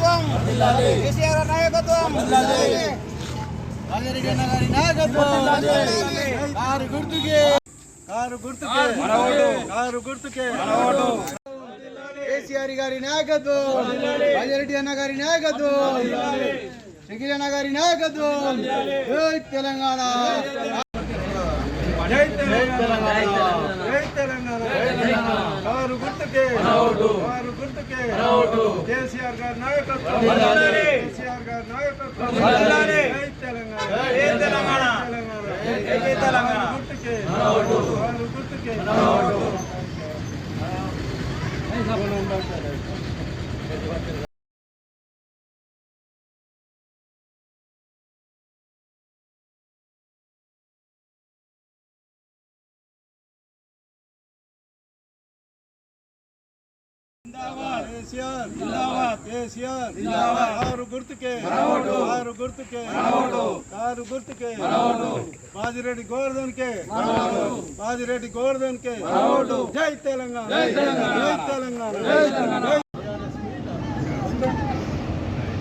కేసీఆర్ నాయకత్వం. రాజారెడ్డి అన్న గారి నాయకత్వం. కారు గుర్తుకే. కారు గుర్తుకే. కారు గుర్తుకే. కేసీఆర్ గారి నాయకత్వం. రాజారెడ్డి అన్న గారి నాయకత్వం. షకీల్ అన్న గారి నాయకత్వం తెలంగాణ. జై తెలంగాణ తెలంగాణ కారు గుర్తుకే కారు గుర్తుకే కేసీఆర్ గారి నాయకత్వం కేసీఆర్ గారి నాయకత్వం జై తెలంగాణ తెలంగాణ తెలంగాణ గుర్తుకే కారు గుర్తుకే కేసీఆర్ జిందాబాద్ కారు గుర్తుకే. కారు గుర్తుకే. కారు గుర్తుకే. బాజిరెడ్డి గోవర్ధన్ కే బాజిరెడ్డి గోవర్ధన్ కే జై తెలంగాణ. జై తెలంగాణ.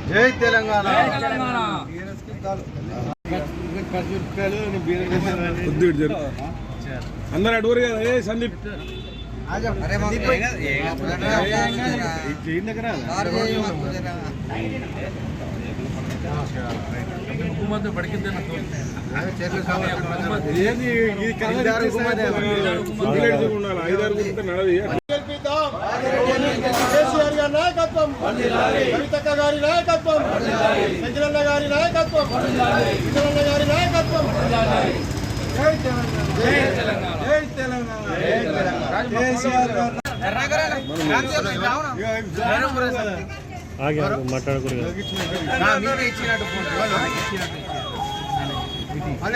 జై తెలంగాణ. అందరు అడుగురు కదా ఏ సందీప్? ఏంది ఇది కలర్ ఐదారు ఉంటే కేసీఆర్ గారి నాయకత్వం కవితక్క గారి నాయకత్వం సజ్జనన్న గారి నాయకత్వం విజయన్న గారి నాయకత్వం జై తెలంగాణ.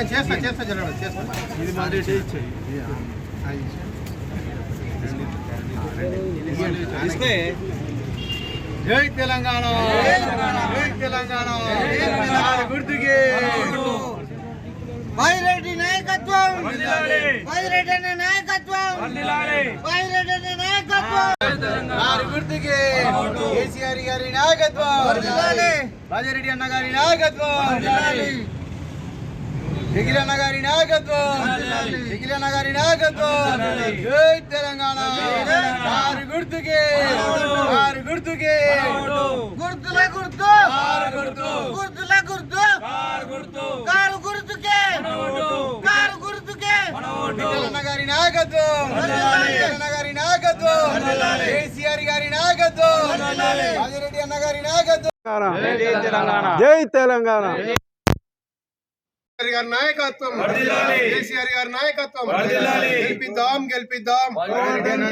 చేస్తా చేస్తా జరగదు చేస్తా ఇది మా ఇస్తే జై తెలంగాణ జై తెలంగాణ గుర్తుకి వైరెడ్డి నాయకత్వం! వైరెడ్డి అన్న నాయకత్వం! వైరెడ్డి అన్న నాయకత్వం! వారి గుర్తుకి కేసీఆర్ గారి నాయకత్వం! రాజారెడ్డి అన్న గారి నాయకత్వం! జగిలన్న గారి నాయకత్వం! జగిలన్న గారి నాయకత్వం! జై తెలంగాణ! వారి గుర్తుకే! వారి గుర్తుకే! గుర్తుల గుర్తు! గుర్తుల గుర్తు! కారు గుర్తుకే కారు గుర్తుకే జగిలన్న గారి నాయకత్వం. గారి నాయకత్వం. కేసీఆర్ గారి నాయకత్వం. రాజిరెడ్డి అన్న గారి నాయకత్వం. జై తెలంగాణ. గారి నాయకత్వం. కేసీఆర్ గారి నాయకత్వం. గెలిపిద్దాం గెలిపిద్దాం.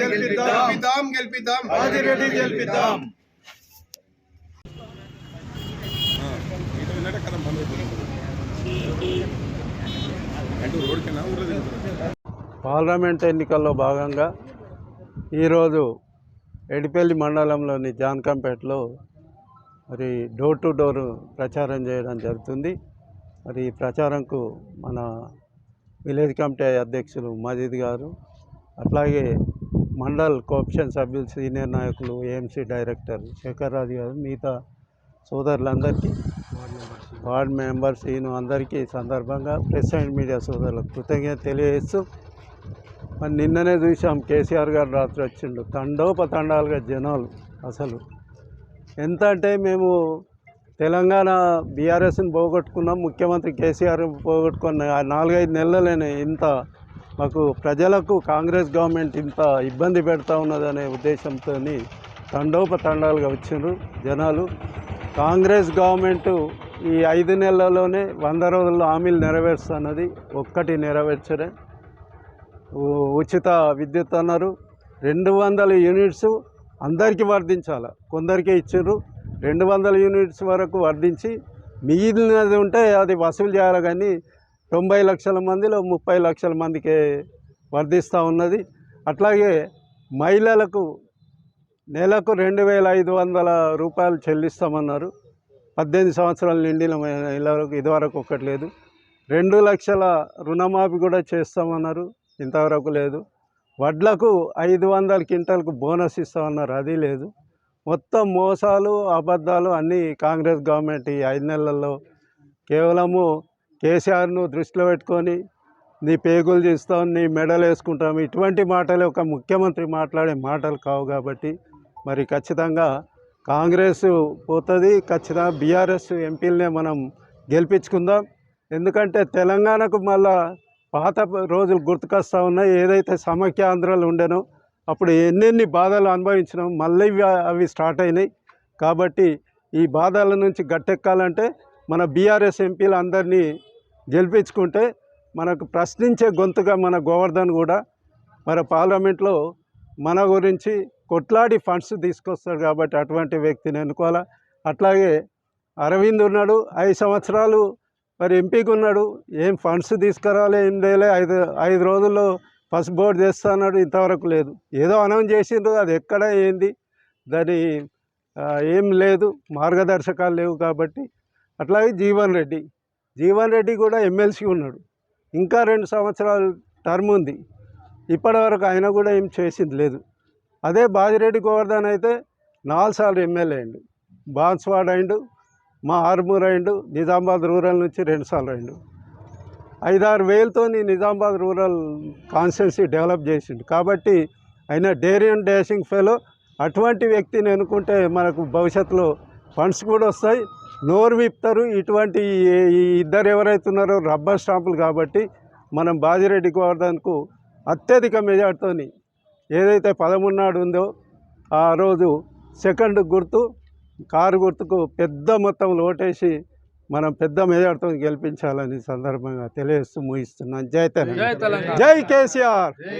గెలిపిద్దాం. గెలిపిద్దాం రాజిరెడ్డి గెలిపిద్దాం. ఊర్లో తిరుగుతారు పార్లమెంట్ ఎన్నికల్లో భాగంగా ఈరోజు ఎడిపల్లి మండలంలోని జాన్కంపేటలో మరి డోర్ టు డోర్ ప్రచారం చేయడం జరుగుతుంది. మరి ఈ ప్రచారంకు మన విలేజ్ కమిటీ అధ్యక్షులు మజీద్ గారు అట్లాగే మండల్ కోఆప్షన్ సభ్యులు సీనియర్ నాయకులు ఏఎంసీ డైరెక్టర్ శేఖర్ రాజు గారు మిగతా సోదరులందరికీ వార్డ్ మెంబర్స్ ఈయన అందరికీ సందర్భంగా ప్రెస్ అండ్ మీడియా సోదరులకు కృతజ్ఞత తెలియజేస్తూ మరి నిన్ననే చూసాం కేసీఆర్ గారు రాత్రి వచ్చిండు. తండోపతండాలుగా జనాలు అసలు. ఎంత అంటే మేము తెలంగాణ బీఆర్ఎస్ని పోగొట్టుకున్నాం ముఖ్యమంత్రి కేసీఆర్ పోగొట్టుకున్న నాలుగైదు నెలలనే ఇంత మాకు ప్రజలకు కాంగ్రెస్ గవర్నమెంట్ ఇంత ఇబ్బంది పెడతా ఉన్నదనే ఉద్దేశంతో తండోపతండాలుగా వచ్చిండ్రు జనాలు. కాంగ్రెస్ గవర్నమెంట్ ఈ ఐదు నెలల్లోనే వంద రోజుల్లో హామీలు నెరవేరుస్తున్నది ఒక్కటి నెరవేర్చడే ఉచిత విద్యుత్ అన్నారు. రెండు వందల యూనిట్స్ అందరికీ వర్ధించాలి కొందరికే ఇచ్చారు. రెండు వందల యూనిట్స్ వరకు వర్ధించి మిగిలినది ఉంటే అది వసూలు చేయాలి కానీ తొంభై లక్షల మందిలో ముప్పై లక్షల మందికి వర్ధిస్తూ ఉన్నది. అట్లాగే మహిళలకు నెలకు రెండు వేల ఐదు వందల రూపాయలు చెల్లిస్తామన్నారు. పద్దెనిమిది సంవత్సరాలు నిండిన మహిళలకు ఇదివరకు ఒక్కటి లేదు. రెండు లక్షల రుణమాఫీ కూడా చేస్తామన్నారు. ఇంతవరకు లేదు. వడ్లకు ఐదు వందల క్వింటల్కు బోనస్ ఇస్తామన్నారు. అది లేదు. మొత్తం మోసాలు అబద్ధాలు అన్నీ కాంగ్రెస్ గవర్నమెంట్ ఈ ఐదు నెలల్లో కేవలము కేసీఆర్ను దృష్టిలో పెట్టుకొని నీ పేగులు తీస్తాం నీ మెడలు వేసుకుంటాం. ఇటువంటి మాటలు ఒక ముఖ్యమంత్రి మాట్లాడే మాటలు కావు కాబట్టి మరి ఖచ్చితంగా కాంగ్రెస్ పోతుంది. ఖచ్చితంగా బీఆర్ఎస్ ఎంపీలనే మనం గెలిపించుకుందాం. ఎందుకంటే తెలంగాణకు మళ్ళా పాత రోజులు గుర్తుకొస్తా ఉన్నాయి. ఏదైతే సమైక్య ఆంధ్రాలు ఉండేనో అప్పుడు ఎన్నెన్ని బాధలు అనుభవించినాం. మళ్ళీ ఇవి అవి స్టార్ట్ అయినాయి. కాబట్టి ఈ బాధల నుంచి గట్టెక్కాలంటే మన బీఆర్ఎస్ ఎంపీలు అందరినీ గెలిపించుకుంటే మనకు ప్రశ్నించే గొంతుగా మన గోవర్ధన్ కూడా మన పార్లమెంట్లో మన గురించి కొట్లాడి ఫండ్స్ తీసుకొస్తాడు కాబట్టి అటువంటి వ్యక్తిని ఎన్నుకోవాలా? అట్లాగే అరవింద్ ఉన్నాడు. ఐదు సంవత్సరాలు మరి ఎంపీకి ఉన్నాడు ఏం ఫండ్స్ తీసుకురాలే ఏం లేలే ఐదు ఐదు రోజుల్లో ఫస్ట్ బోర్డు చేస్తా అన్నాడు ఇంతవరకు లేదు. ఏదో అనౌన్స్ చేసిండ్రు అది ఎక్కడ ఏంది దాని ఏం లేదు మార్గదర్శకాలు లేవు కాబట్టి. అట్లాగే జీవన్ రెడ్డి జీవన్ రెడ్డి కూడా ఎమ్మెల్సీ ఉన్నాడు. ఇంకా రెండు సంవత్సరాలు టర్మ్ ఉంది. ఇప్పటివరకు ఆయన కూడా ఏం చేసింది లేదు. అదే బాజిరెడ్డి గోవర్ధన్ అయితే నాలుగు సార్లు ఎమ్మెల్యే అయిండు. బాన్స్వాడ్ అయిండు మా ఆర్మూర్ అయిండు నిజామాబాద్ రూరల్ నుంచి రెండు సార్లు అయిండు ఐదారు వేలతో నిజామాబాద్ రూరల్ కాన్స్టెన్సీ డెవలప్ చేసిండు. కాబట్టి ఆయన డేరీ అండ్ డాషింగ్ ఫెలో అటువంటి వ్యక్తిని ఎన్నుకుంటే మనకు భవిష్యత్తులో ఫండ్స్ కూడా వస్తాయి. నోరు విప్తారు. ఇటువంటి ఈ- ఇద్దరు ఎవరైతే ఉన్నారో రబ్బర్ స్టాంపులు కాబట్టి మనం బాజిరెడ్డి గోవర్ధన్కు అత్యధిక మెజార్టీతో ఏదైతే పదమూడు నాడు ఉందో ఆ రోజు సెకండ్ గుర్తు కారు గుర్తుకు పెద్ద మొత్తంలో ఓటేసి మనం పెద్ద మెజార్టీతో గెలిపించాలని సందర్భంగా తెలియజేస్తూ ముగిస్తున్నాను. జై తెలంగాణ. జై కేసీఆర్.